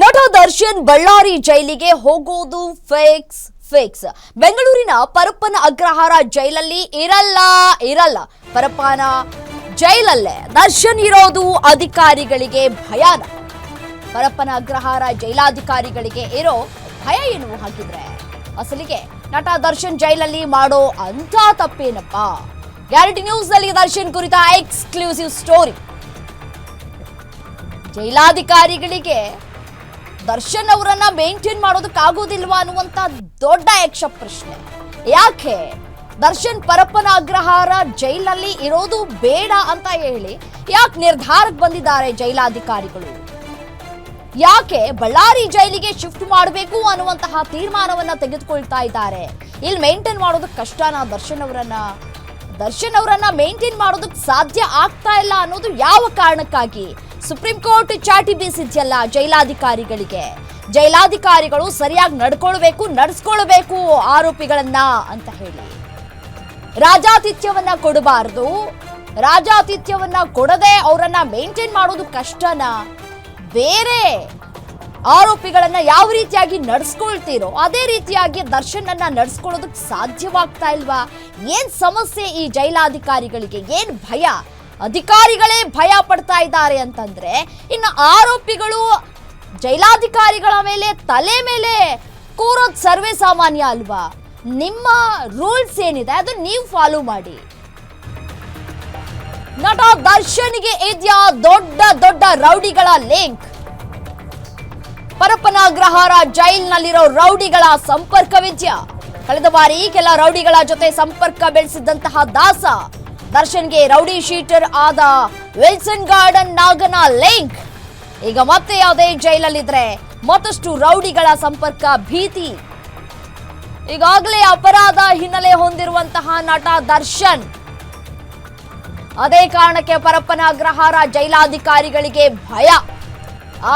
ನಟ ದರ್ಶನ್ ಬಳ್ಳಾರಿ ಜೈಲಿಗೆ ಹೋಗೋದು ಫೇಕ್ಸ್ ಫೇಕ್ಸ್. ಬೆಂಗಳೂರಿನ ಪರಪ್ಪನ ಅಗ್ರಹಾರ ಜೈಲಲ್ಲಿ ಇರಲ್ಲ ಇರಲ್ಲ. ಪರಪ್ಪನ ಜೈಲಲ್ಲೇ ದರ್ಶನ್ ಇರೋದು ಅಧಿಕಾರಿಗಳಿಗೆ ಭಯಾನ ಪರಪ್ಪನ ಅಗ್ರಹಾರ ಜೈಲಾಧಿಕಾರಿಗಳಿಗೆ ಇರೋ ಭಯ ಏನು ಹಾಕಿದ್ರೆ ಅಸಲಿಗೆ ನಟ ದರ್ಶನ್ ಜೈಲಲ್ಲಿ ಮಾಡೋ ಅಂತ ತಪ್ಪೇನಪ್ಪ? ಗ್ಯಾರಂಟಿ ನ್ಯೂಸ್ನಲ್ಲಿ ದರ್ಶನ್ ಕುರಿತ ಎಕ್ಸ್ಕ್ಲೂಸಿವ್ ಸ್ಟೋರಿ. ಜೈಲಾಧಿಕಾರಿಗಳಿಗೆ ದರ್ಶನ್ ಅವರನ್ನ ಮೇಂಟೈನ್ ಮಾಡೋದಕ್ಕಾಗೋದಿಲ್ವಾ ಅನ್ನುವಂತ ದೊಡ್ಡ ಯಕ್ಷ ಪ್ರಶ್ನೆ. ಯಾಕೆ? ದರ್ಶನ್ ಪರಪ್ಪನ ಅಗ್ರಹಾರ ಜೈಲಲ್ಲಿ ಇರೋದು ಬೇಡ ಅಂತ ಹೇಳಿ ಯಾಕೆ ನಿರ್ಧಾರಕ್ಕೆ ಬಂದಿದ್ದಾರೆ ಜೈಲಾಧಿಕಾರಿಗಳು? ಯಾಕೆ ಬಳ್ಳಾರಿ ಜೈಲಿಗೆ ಶಿಫ್ಟ್ ಮಾಡಬೇಕು ಅನ್ನುವಂತಹ ತೀರ್ಮಾನವನ್ನ ತೆಗೆದುಕೊಳ್ತಾ ಇದ್ದಾರೆ? ಇಲ್ಲಿ ಮೇಂಟೈನ್ ಮಾಡೋದಕ್ಕೆ ಕಷ್ಟನಾ ದರ್ಶನ್ ಅವರನ್ನ? ದರ್ಶನ್ ಅವರನ್ನ ಮೇಂಟೈನ್ ಮಾಡೋದಕ್ಕೆ ಸಾಧ್ಯ ಆಗ್ತಾ ಇಲ್ಲ ಅನ್ನೋದು ಯಾವ ಕಾರಣಕ್ಕಾಗಿ? ಸುಪ್ರೀಂ ಕೋರ್ಟ್ ಚಾಟಿ ಬೀಸಿದ್ಯಲ್ಲ ಜೈಲಾಧಿಕಾರಿಗಳಿಗೆ? ಜೈಲಾಧಿಕಾರಿಗಳು ಸರಿಯಾಗಿ ನಡ್ಕೊಳ್ಬೇಕು, ನಡ್ಸ್ಕೊಳ್ಬೇಕು ಆರೋಪಿಗಳನ್ನ ಅಂತ ಹೇಳಿ. ರಾಜಾತಿಥ್ಯವನ್ನ ಕೊಡಬಾರದು. ರಾಜಾತಿಥ್ಯವನ್ನ ಕೊಡದೆ ಅವರನ್ನ ಮೇಂಟೈನ್ ಮಾಡೋದು ಕಷ್ಟನಾ? ಬೇರೆ ಆರೋಪಿಗಳನ್ನ ಯಾವ ರೀತಿಯಾಗಿ ನಡ್ಸ್ಕೊಳ್ತೀರೋ, ಅದೇ ರೀತಿಯಾಗಿ ದರ್ಶನನ್ನ ನಡ್ಸ್ಕೊಳ್ಳೋದಕ್ಕೆ ಸಾಧ್ಯವಾಗ್ತಾ ಇಲ್ವಾ? ಏನ್ ಸಮಸ್ಯೆ ಈ ಜೈಲಾಧಿಕಾರಿಗಳಿಗೆ? ಏನ್ ಭಯ? ಅಧಿಕಾರಿಗಳೇ ಭಯ ಪಡ್ತಾ ಇದ್ದಾರೆ ಅಂತಂದ್ರೆ ಇನ್ನು ಆರೋಪಿಗಳು ಜೈಲಾಧಿಕಾರಿಗಳ ಮೇಲೆ ತಲೆ ಮೇಲೆ ಕೂರೋದ್ ಸರ್ವೇ ಸಾಮಾನ್ಯ ಅಲ್ವಾ? ನಿಮ್ಮ ರೂಲ್ಸ್ ಏನಿದೆ ಅದು ನೀವು ಫಾಲೋ ಮಾಡಿ. ನಟ ದರ್ಶನ್ಗೆ ಇದೆಯಾ ದೊಡ್ಡ ದೊಡ್ಡ ರೌಡಿಗಳ ಲಿಂಕ್. ಪರಪ್ಪನ ಜೈಲ್ನಲ್ಲಿರೋ ರೌಡಿಗಳ ಸಂಪರ್ಕವಿದ್ಯಾ ಕಳೆದ ಬಾರಿ ಕೆಲ ರೌಡಿಗಳ ಜೊತೆ ಸಂಪರ್ಕ ಬೆಳೆಸಿದ್ದಂತಹ ದಾಸ. ದರ್ಶನ್ಗೆ ರೌಡಿ ಶೀಟರ್ ಆದ ವಿಲ್ಸನ್ ಗಾರ್ಡನ್ ನಾಗನ ಲಿಂಕ್. ಈಗ ಮತ್ತೆ ಯಾವುದೇ ಜೈಲಲ್ಲಿದ್ರೆ ಮತ್ತಷ್ಟು ರೌಡಿಗಳ ಸಂಪರ್ಕ ಭೀತಿ. ಈಗಾಗಲೇ ಅಪರಾಧ ಹಿನ್ನೆಲೆ ಹೊಂದಿರುವಂತಹ ನಟ ದರ್ಶನ್. ಅದೇ ಕಾರಣಕ್ಕೆ ಪರಪ್ಪನ ಅಗ್ರಹಾರ ಜೈಲಾಧಿಕಾರಿಗಳಿಗೆ ಭಯ.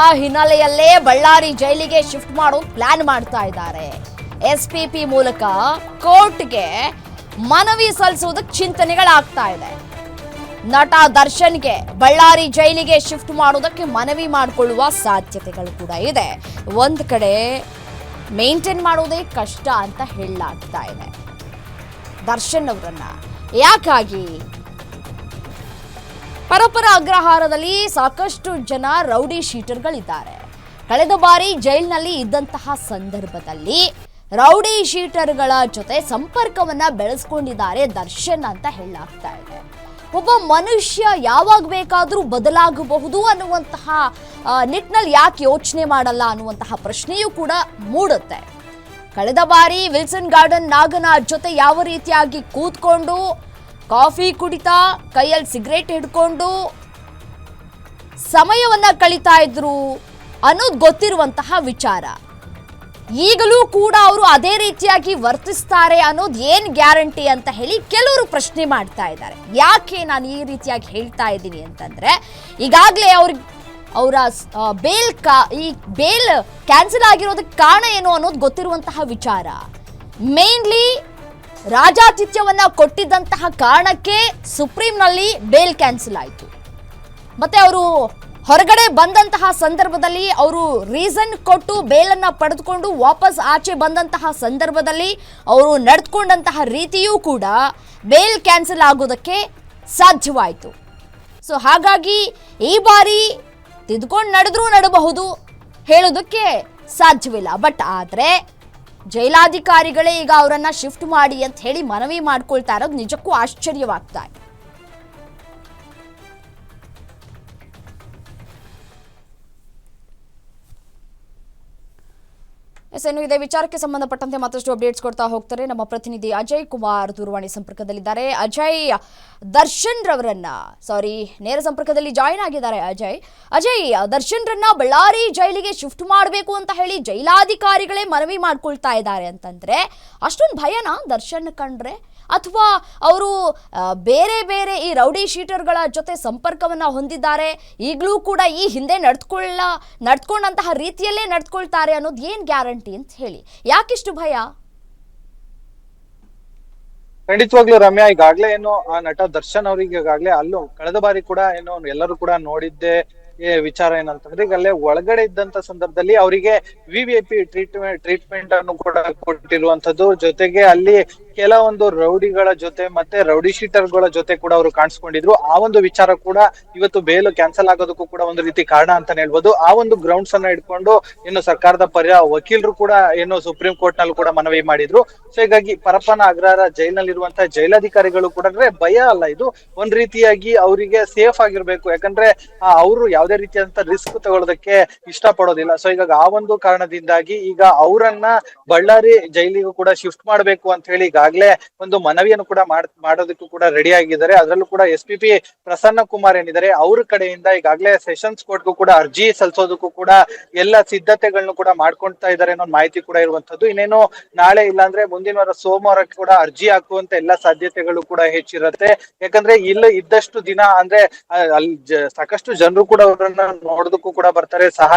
ಆ ಹಿನ್ನೆಲೆಯಲ್ಲೇ ಬಳ್ಳಾರಿ ಜೈಲಿಗೆ ಶಿಫ್ಟ್ ಮಾಡೋ ಪ್ಲಾನ್ ಮಾಡ್ತಾ ಇದ್ದಾರೆ. ಎಸ್ ಪಿ ಪಿ ಮೂಲಕ ಕೋರ್ಟ್ಗೆ ಮನವಿ ಸಲ್ಲಿಸುವುದಕ್ಕೆ ಚಿಂತನೆಗಳಾಗ್ತಾ ಇದೆ. ನಟ ದರ್ಶನ್ಗೆ ಬಳ್ಳಾರಿ ಜೈಲಿಗೆ ಶಿಫ್ಟ್ ಮಾಡೋದಕ್ಕೆ ಮನವಿ ಮಾಡಿಕೊಳ್ಳುವ ಸಾಧ್ಯತೆಗಳು ಕೂಡ ಇದೆ. ಒಂದು ಕಡೆ ಮೇಂಟೈನ್ ಮಾಡೋದೇ ಕಷ್ಟ ಅಂತ ಹೇಳಲಾಗ್ತಾ ಇದೆ. ದರ್ಶನ್ ಅವರನ್ನ ಯಾಕಾಗಿ? ಪರಪರ ಅಗ್ರಹಾರದಲ್ಲಿ ಸಾಕಷ್ಟು ಜನ ರೌಡಿ ಶೀಟರ್ಗಳಿದ್ದಾರೆ. ಕಳೆದ ಬಾರಿ ಜೈಲಿನಲ್ಲಿ ಇದ್ದಂತಹ ಸಂದರ್ಭದಲ್ಲಿ ರೌಡಿ ಶೀಟರ್ಗಳ ಜೊತೆ ಸಂಪರ್ಕವನ್ನ ಬೆಳೆಸ್ಕೊಂಡಿದ್ದಾರೆ ದರ್ಶನ್ ಅಂತ ಹೇಳಲಾಗ್ತಾ ಇದೆ. ಒಬ್ಬ ಮನುಷ್ಯ ಯಾವಾಗ ಬೇಕಾದರೂ ಬದಲಾಗಬಹುದು ಅನ್ನುವಂತಹ ನಿಟ್ಟಿನಲ್ಲಿ ಯಾಕೆ ಯೋಚನೆ ಮಾಡಲ್ಲ ಅನ್ನುವಂತಹ ಪ್ರಶ್ನೆಯೂ ಕೂಡ ಮೂಡುತ್ತೆ. ಕಳೆದ ಬಾರಿ ವಿಲ್ಸನ್ ಗಾರ್ಡನ್ ನಾಗನ ಜೊತೆ ಯಾವ ರೀತಿಯಾಗಿ ಕೂತ್ಕೊಂಡು ಕಾಫಿ ಕುಡಿತಾ, ಕೈಯಲ್ಲಿ ಸಿಗರೇಟ್ ಹಿಡ್ಕೊಂಡು ಸಮಯವನ್ನ ಕಳೀತಾ ಇದ್ರು ಅನ್ನೋದು ಗೊತ್ತಿರುವಂತಹ ವಿಚಾರ. ಈಗಲೂ ಕೂಡ ಅವರು ಅದೇ ರೀತಿಯಾಗಿ ವರ್ತಿಸ್ತಾರೆ ಅನ್ನೋದು ಏನ್ ಗ್ಯಾರಂಟಿ ಅಂತ ಹೇಳಿ ಕೆಲವರು ಪ್ರಶ್ನೆ ಮಾಡ್ತಾ ಇದ್ದಾರೆ. ಯಾಕೆ ನಾನು ಈ ರೀತಿಯಾಗಿ ಹೇಳ್ತಾ ಇದ್ದೀನಿ ಅಂತಂದ್ರೆ, ಈಗಾಗಲೇ ಅವ್ರಿಗೆ ಅವರ ಬೇಲ್ ಕಾ, ಈ ಬೇಲ್ ಕ್ಯಾನ್ಸಲ್ ಆಗಿರೋದಕ್ಕೆ ಕಾರಣ ಏನು ಅನ್ನೋದು ಗೊತ್ತಿರುವಂತಹ ವಿಚಾರ. ಮೇನ್ಲಿ ರಾಜಾತಿಥ್ಯವನ್ನ ಕೊಟ್ಟಿದ್ದಂತಹ ಕಾರಣಕ್ಕೆ ಸುಪ್ರೀಂನಲ್ಲಿ ಬೇಲ್ ಕ್ಯಾನ್ಸಲ್ ಆಯಿತು. ಮತ್ತೆ ಅವರು ಹೊರಗಡೆ ಬಂದಂತಹ ಸಂದರ್ಭದಲ್ಲಿ ಅವರು ರೀಸನ್ ಕೊಟ್ಟು ಬೇಲನ್ನು ಪಡೆದುಕೊಂಡು ವಾಪಸ್ ಆಚೆ ಬಂದಂತಹ ಸಂದರ್ಭದಲ್ಲಿ ಅವರು ನಡೆದುಕೊಂಡಂತಹ ರೀತಿಯೂ ಕೂಡ ಬೇಲ್ ಕ್ಯಾನ್ಸಲ್ ಆಗೋದಕ್ಕೆ ಸಾಧ್ಯವಾಯಿತು. ಸೊ ಹಾಗಾಗಿ ಈ ಬಾರಿ ತಿದ್ಕೊಂಡು ನಡೆದ್ರೂ ನಡಬಹುದು ಹೇಳೋದಕ್ಕೆ ಸಾಧ್ಯವಿಲ್ಲ. ಬಟ್ ಆದರೆ ಜೈಲಾಧಿಕಾರಿಗಳೇ ಈಗ ಅವರನ್ನು ಶಿಫ್ಟ್ ಮಾಡಿ ಅಂತ ಹೇಳಿ ಮನವಿ ಮಾಡ್ಕೊಳ್ತಾ ಇರೋದು ನಿಜಕ್ಕೂ ಆಶ್ಚರ್ಯವಾಗ್ತಾ ಇದೆ. ಎಸ್ ಏನು ಇದೇ ವಿಚಾರಕ್ಕೆ ಸಂಬಂಧಪಟ್ಟಂತೆ ಮತ್ತಷ್ಟು ಅಪ್ಡೇಟ್ಸ್ ಕೊಡ್ತಾ ಹೋಗ್ತಾರೆ ನಮ್ಮ ಪ್ರತಿನಿಧಿ ಅಜಯ್ ಕುಮಾರ್ ದೂರವಾಣಿ ಸಂಪರ್ಕದಲ್ಲಿದ್ದಾರೆ. ಅಜಯ್ ದರ್ಶನ್ ರವರನ್ನ ಸಾರಿ ನೇರ ಸಂಪರ್ಕದಲ್ಲಿ ಜಾಯಿನ್ ಆಗಿದ್ದಾರೆ ಅಜಯ್. ಅಜಯ್ ದರ್ಶನ್ ರನ್ನ ಬಳ್ಳಾರಿ ಜೈಲಿಗೆ ಶಿಫ್ಟ್ ಮಾಡಬೇಕು ಅಂತ ಹೇಳಿ ಜೈಲಾಧಿಕಾರಿಗಳೇ ಮನವಿ ಮಾಡ್ಕೊಳ್ತಾ ಇದ್ದಾರೆ ಅಂತಂದ್ರೆ, ಅಷ್ಟೊಂದು ಭಯನಾ ದರ್ಶನ್ ಕಂಡ್ರೆ? ಅಥವಾ ಅವರು ಬೇರೆ ಬೇರೆ ಈ ರೌಡಿ ಶೀಟರ್ಗಳ ಜೊತೆ ಸಂಪರ್ಕವನ್ನ ಹೊಂದಿದ್ದಾರೆ, ಈಗಲೂ ಕೂಡ ಈ ಹಿಂದೆ ನಡ್ಕೊಳ್ಳ, ನಡ್ಕೊಂಡಂತಹ ರೀತಿಯಲ್ಲೇ ನಡ್ಕೊಳ್ತಾರೆ ಅನ್ನೋದು ಏನು ಗ್ಯಾರಂಟಿ? ಅಂತ ಹೇಳಿ. ಯಾಕಿಷ್ಟು ಭಯ? ಖಂಡಿತವಾಗ್ಲೂ ರಮ್ಯಾ, ಈಗಾಗ್ಲೇ ಏನು ಆ ನಟ ದರ್ಶನ್ ಅವರಿಗೆ ಈಗಾಗ್ಲೇ ಅಲ್ಲೂ ಕಳೆದ ಬಾರಿ ಕೂಡ ಏನು ಎಲ್ಲರೂ ಕೂಡ ನೋಡಿದ್ದೆ ವಿಚಾರ ಏನಂತಂದ್ರೆ ಈಗ ಅಲ್ಲೇ ಒಳಗಡೆ ಇದ್ದಂತ ಸಂದರ್ಭದಲ್ಲಿ ಅವರಿಗೆ V V I P treatment treatment ಅನ್ನು ಕೂಡ ಕೊಟ್ಟಿರುವಂತದ್ದು. ಜೊತೆಗೆ ಅಲ್ಲಿ ಕೆಲವೊಂದು ರೌಡಿಗಳ ಜೊತೆ ಮತ್ತೆ ರೌಡಿ ಶೀಟರ್ಗಳ ಜೊತೆ ಕೂಡ ಅವರು ಕಾಣಿಸ್ಕೊಂಡಿದ್ರು. ಆ ಒಂದು ವಿಚಾರ ಕೂಡ ಇವತ್ತು ಬೇಲು ಕ್ಯಾನ್ಸಲ್ ಆಗೋದಕ್ಕೂ ಕೂಡ ಒಂದು ರೀತಿ ಕಾರಣ ಅಂತಾನೆ ಹೇಳ್ಬೋದು. ಆ ಒಂದು ಗ್ರೌಂಡ್ಸ್ ಅನ್ನ ಇಟ್ಕೊಂಡು ಇನ್ನು ಸರ್ಕಾರದ ಪರ್ಯ ವಕೀಲರು ಕೂಡ ಏನು ಸುಪ್ರೀಂ ಕೋರ್ಟ್ನಲ್ಲಿ ಕೂಡ ಮನವಿ ಮಾಡಿದ್ರು. ಸೊ ಹೀಗಾಗಿ ಪರಪ್ಪನ ಅಗ್ರಹಾರ ಜೈಲಿನಲ್ಲಿರುವಂತಹ ಜೈಲಾಧಿಕಾರಿಗಳು ಕೂಡ ಅಂದ್ರೆ ಭಯ ಅಲ್ಲ ಇದು. ಒಂದ್ ರೀತಿಯಾಗಿ ಅವರಿಗೆ ಸೇಫ್ ಆಗಿರ್ಬೇಕು. ಯಾಕಂದ್ರೆ ಅವರು ಯಾವುದೇ ರೀತಿಯಾದಂತ ರಿಸ್ಕ್ ತಗೊಳ್ಳೋದಕ್ಕೆ ಇಷ್ಟ ಪಡೋದಿಲ್ಲ ಸೊ ಹೀಗಾಗಿ ಆ ಒಂದು ಕಾರಣದಿಂದಾಗಿ ಈಗ ಅವರನ್ನ ಬಳ್ಳಾರಿ ಜೈಲಿಗೂ ಕೂಡ ಶಿಫ್ಟ್ ಮಾಡಬೇಕು ಅಂತ ಹೇಳಿ ಈಗಾಗ್ಲೇ ಒಂದು ಮನವಿಯನ್ನು ಕೂಡ ಮಾಡ್ ಮಾಡೋದಕ್ಕೂ ಕೂಡ ರೆಡಿ ಆಗಿದ್ದಾರೆ. ಅದರಲ್ಲೂ ಕೂಡ ಎಸ್ ಪಿ ಪ್ರಸನ್ನ ಕುಮಾರ್ ಏನಿದ್ದಾರೆ, ಅವ್ರ ಕಡೆಯಿಂದ ಈಗಾಗಲೇ ಸೆಷನ್ಸ್ ಕೋರ್ಟ್ಗೂ ಕೂಡ ಅರ್ಜಿ ಸಲ್ಲಿಸೋದಕ್ಕೂ ಕೂಡ ಎಲ್ಲ ಸಿದ್ಧತೆಗಳನ್ನು ಕೂಡ ಮಾಡ್ಕೊಳ್ತಾ ಇದ್ದಾರೆ ಅನ್ನೋ ಮಾಹಿತಿ ಕೂಡ ಇರುವಂತದ್ದು ಇನ್ನೇನು ನಾಳೆ ಇಲ್ಲಾಂದ್ರೆ ಮುಂದಿನ ವಾರ ಸೋಮವಾರ ಕೂಡ ಅರ್ಜಿ ಹಾಕುವಂತ ಎಲ್ಲ ಸಾಧ್ಯತೆಗಳು ಕೂಡ ಹೆಚ್ಚಿರುತ್ತೆ. ಯಾಕಂದ್ರೆ ಇಲ್ಲ ಇದ್ದಷ್ಟು ದಿನ ಅಂದ್ರೆ ಅಲ್ಲಿ ಸಾಕಷ್ಟು ಜನರು ಕೂಡ ಅವರನ್ನ ನೋಡೋದಕ್ಕೂ ಕೂಡ ಬರ್ತಾರೆ. ಸಹ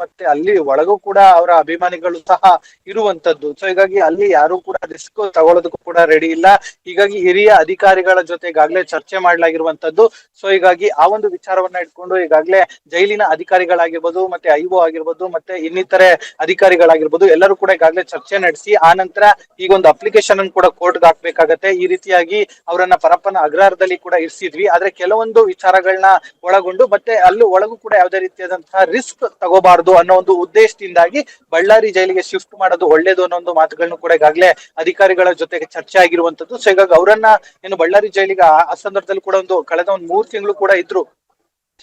ಮತ್ತೆ ಅಲ್ಲಿ ಒಳಗೂ ಕೂಡ ಅವರ ಅಭಿಮಾನಿಗಳು ಸಹ ಇರುವಂತದ್ದು ಸೊ ಹೀಗಾಗಿ ಅಲ್ಲಿ ಯಾರು ಕೂಡ ರಿಸ್ಕ್ ತಗೊಳ್ಳೋದಕ್ಕೂ ಕೂಡ ರೆಡಿ ಇಲ್ಲ. ಹೀಗಾಗಿ ಹಿರಿಯ ಅಧಿಕಾರಿಗಳ ಜೊತೆ ಈಗಾಗಲೇ ಚರ್ಚೆ ಮಾಡಲಾಗಿರುವಂತದ್ದು ಸೊ ಹೀಗಾಗಿ ಆ ಒಂದು ವಿಚಾರವನ್ನ ಇಟ್ಕೊಂಡು ಈಗಾಗಲೇ ಜೈಲಿನ ಅಧಿಕಾರಿಗಳಾಗಿರ್ಬೋದು, ಮತ್ತೆ ಐಒ ಆಗಿರ್ಬೋದು, ಮತ್ತೆ ಇನ್ನಿತರೆ ಅಧಿಕಾರಿಗಳಾಗಿರ್ಬೋದು, ಎಲ್ಲರೂ ಕೂಡ ಈಗಾಗಲೇ ಚರ್ಚೆ ನಡೆಸಿ, ಆ ನಂತರ ಈಗ ಒಂದು ಅಪ್ಲಿಕೇಶನ್ ಅನ್ನು ಕೂಡ ಕೋರ್ಟ್ಗೆ ಹಾಕ್ಬೇಕಾಗತ್ತೆ. ಈ ರೀತಿಯಾಗಿ ಅವರನ್ನ ಪರಪ್ಪನ ಅಗ್ರಹಾರದಲ್ಲಿ ಕೂಡ ಇರಿಸಿದ್ವಿ. ಆದ್ರೆ ಕೆಲವೊಂದು ವಿಚಾರಗಳನ್ನ ಒಳಗೊಂಡು, ಮತ್ತೆ ಅಲ್ಲಿ ಒಳಗೂ ಕೂಡ ಯಾವುದೇ ರೀತಿಯಾದಂತಹ ರಿಸ್ಕ್ ತಗೋಬಾರ್ದು ಅನ್ನೋ ಒಂದು ಉದ್ದೇಶದಿಂದಾಗಿ ಬಳ್ಳಾರಿ ಜೈಲಿಗೆ ಶಿಫ್ಟ್ ಮಾಡೋದು ಒಳ್ಳೇದು ಅನ್ನೋ ಒಂದು ಮಾತುಗಳನ್ನು ಕೂಡ ಈಗಾಗಲೇ ಅಧಿಕಾರಿಗಳ ಜೊತೆಗೆ ಚರ್ಚೆ ಆಗಿರುವಂತದ್ದು. ಸೊ ಹೀಗಾಗಿ ಅವರನ್ನ ಏನು ಬಳ್ಳಾರಿ ಜೈಲಿಗೆ ಆ ಆ ಸಂದರ್ಭದಲ್ಲಿ ಕೂಡ ಒಂದು ಕಳೆದ ಒಂದು ಮೂರ್ ತಿಂಗಳು ಕೂಡ ಇದ್ರು.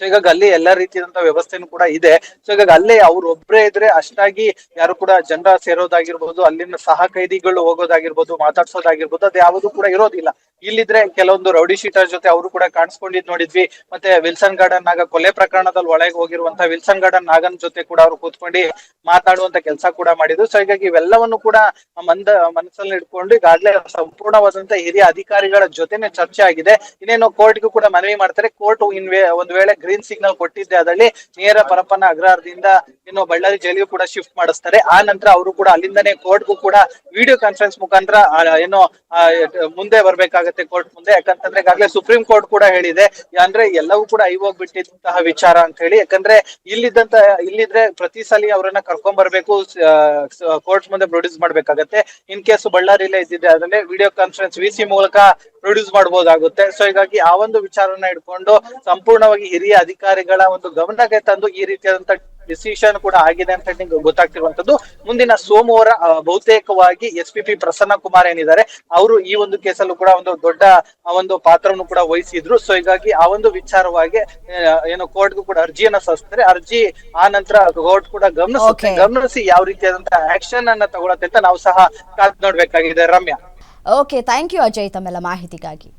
ಸೊ ಹೀಗಾಗಿ ಅಲ್ಲಿ ಎಲ್ಲಾ ರೀತಿಯಾದಂತಹ ವ್ಯವಸ್ಥೆನೂ ಕೂಡ ಇದೆ. ಸೊ ಹೀಗಾಗಿ ಅಲ್ಲೇ ಅವ್ರು ಒಬ್ರೇ ಇದ್ರೆ ಅಷ್ಟಾಗಿ ಯಾರು ಕೂಡ ಜನರ ಸೇರೋದಾಗಿರ್ಬೋದು, ಅಲ್ಲಿನ ಸಹ ಕೈದಿಗಳು ಹೋಗೋದಾಗಿರ್ಬೋದು, ಮಾತಾಡ್ಸೋದಾಗಿರ್ಬೋದು ಅದು ಯಾವುದು ಕೂಡ ಇರೋದಿಲ್ಲ. ಇಲ್ಲಿದ್ರೆ ಕೆಲವೊಂದು ರೌಡಿ ಶೀಟರ್ ಜೊತೆ ಅವರು ಕೂಡ ಕಾಣಿಸ್ಕೊಂಡಿದ್ ನೋಡಿದ್ವಿ. ಮತ್ತೆ ವಿಲ್ಸನ್ ಗಾರ್ಡನ್ ನಾಗ ಕೊಲೆ ಪ್ರಕರಣದಲ್ಲಿ ಒಳಗೆ ಹೋಗಿರುವಂತಹ ವಿಲ್ಸನ್ ಗಾರ್ಡನ್ ನಾಗನ್ ಜೊತೆ ಕೂಡ ಅವರು ಕೂತ್ಕೊಂಡು ಮಾತಾಡುವಂತ ಕೆಲಸ ಕೂಡ ಮಾಡಿದ್ರು. ಸೊ ಹೀಗಾಗಿ ಇವೆಲ್ಲವನ್ನು ಕೂಡ ಮಂದ ಮನಸ್ಸಲ್ಲಿ ಇಟ್ಕೊಂಡು ಈಗಾಗಲೇ ಸಂಪೂರ್ಣವಾದಂತ ಹಿರಿಯ ಅಧಿಕಾರಿಗಳ ಜೊತೆನೆ ಚರ್ಚೆ ಆಗಿದೆ. ಇನ್ನೇನು ಕೋರ್ಟ್ಗೂ ಕೂಡ ಮನವಿ ಮಾಡ್ತಾರೆ. ಕೋರ್ಟ್ ಇನ್ ಒಂದ್ ವೇಳೆ ಗ್ರೀನ್ ಸಿಗ್ನಲ್ ಕೊಟ್ಟಿದ್ದೆ ಅದರಲ್ಲಿ ನೇರ ಪರಪ್ಪನ ಅಗ್ರಹಾರದಿಂದ ಇನ್ನು ಬಳ್ಳಾರಿ ಜೈಲಿಗೂ ಕೂಡ ಶಿಫ್ಟ್ ಮಾಡಿಸ್ತಾರೆ. ಆ ನಂತರ ಅವರು ಕೂಡ ಅಲ್ಲಿಂದನೇ ಕೋರ್ಟ್ಗೂ ಕೂಡ ವಿಡಿಯೋ ಕಾನ್ಫರೆನ್ಸ್ ಮುಖಾಂತರ ಏನೋ ಮುಂದೆ ಮುಂದೆ ಕೋರ್ಟ್ ಮುಂದೆ. ಯಾಕಂತಂದ್ರೆ ಈಗಾಗಲೇ ಸುಪ್ರೀಂ ಕೋರ್ಟ್ ಕೂಡ ಹೇಳಿದೆ. ಅಂದ್ರೆ ಎಲ್ಲವೂ ಕೂಡ ಐವೋಗ್ಬಿಟ್ಟಿದ್ದಂತಹ ವಿಚಾರ ಅಂತ ಹೇಳಿ. ಯಾಕಂದ್ರೆ ಇಲ್ಲಿದ್ದಂತ, ಇಲ್ಲಿದ್ರೆ ಪ್ರತಿ ಸಲ ಅವರನ್ನ ಕರ್ಕೊಂಡ್ ಬರ್ಬೇಕು ಕೋರ್ಟ್ ಮುಂದೆ ಪ್ರೊಡ್ಯೂಸ್ ಮಾಡ್ಬೇಕಾಗತ್ತೆ. ಇನ್ ಕೇಸ್ ಬಳ್ಳಾರಿಲೇ ಇದ್ದಿದ್ದೆ ಅದನ್ನೇ ವಿಡಿಯೋ ಕಾನ್ಫರೆನ್ಸ್ ವಿ ಮೂಲಕ ಪ್ರೊಡ್ಯೂಸ್ ಮಾಡಬಹುದಾಗುತ್ತೆ ಸೊ ಹೀಗಾಗಿ ಆ ಒಂದು ವಿಚಾರನ ಇಟ್ಕೊಂಡು ಸಂಪೂರ್ಣವಾಗಿ ಹಿರಿಯ ಅಧಿಕಾರಿಗಳ ಒಂದು ಗಮನಕ್ಕೆ ತಂದು ಈ ರೀತಿಯಾದಂತ ಡಿಸಿಷನ್ ಕೂಡ ಆಗಿದೆ ಅಂತ ನಿಮ್ಗೆ ಗೊತ್ತಾಗ್ತಿರುವಂತದ್ದು ಮುಂದಿನ ಸೋಮವಾರ ಬಹುತೇಕವಾಗಿ S P P Prasanna Kumar ಏನಿದ್ದಾರೆ ಅವರು ಈ ಒಂದು ಕೇಸಲ್ಲೂ ಕೂಡ ಒಂದು ದೊಡ್ಡ ಒಂದು ಪಾತ್ರವನ್ನು ಕೂಡ ವಹಿಸಿದ್ರು. ಸೊ ಹೀಗಾಗಿ ಆ ಒಂದು ವಿಚಾರವಾಗಿ ಏನು ಕೋರ್ಟ್ಗೂ ಕೂಡ ಅರ್ಜಿಯನ್ನ ಸಲ್ಲಿಸ್ತಾರೆ ಅರ್ಜಿ ಆ ನಂತರ ಕೋರ್ಟ್ ಕೂಡ ಗಮನಿಸುತ್ತೆ. ಗಮನಿಸಿ ಯಾವ ರೀತಿಯಾದಂತಹ ಆಕ್ಷನ್ ಅನ್ನ ತಗೊಳತ್ತೆ ಅಂತ ನಾವು ಸಹ ಕಾದ್ ನೋಡ್ಬೇಕಾಗಿದೆ. Ramya. Okay thank you Ajay ತಮ್ಮೆಲ್ಲ ಮಾಹಿತಿಗಾಗಿ.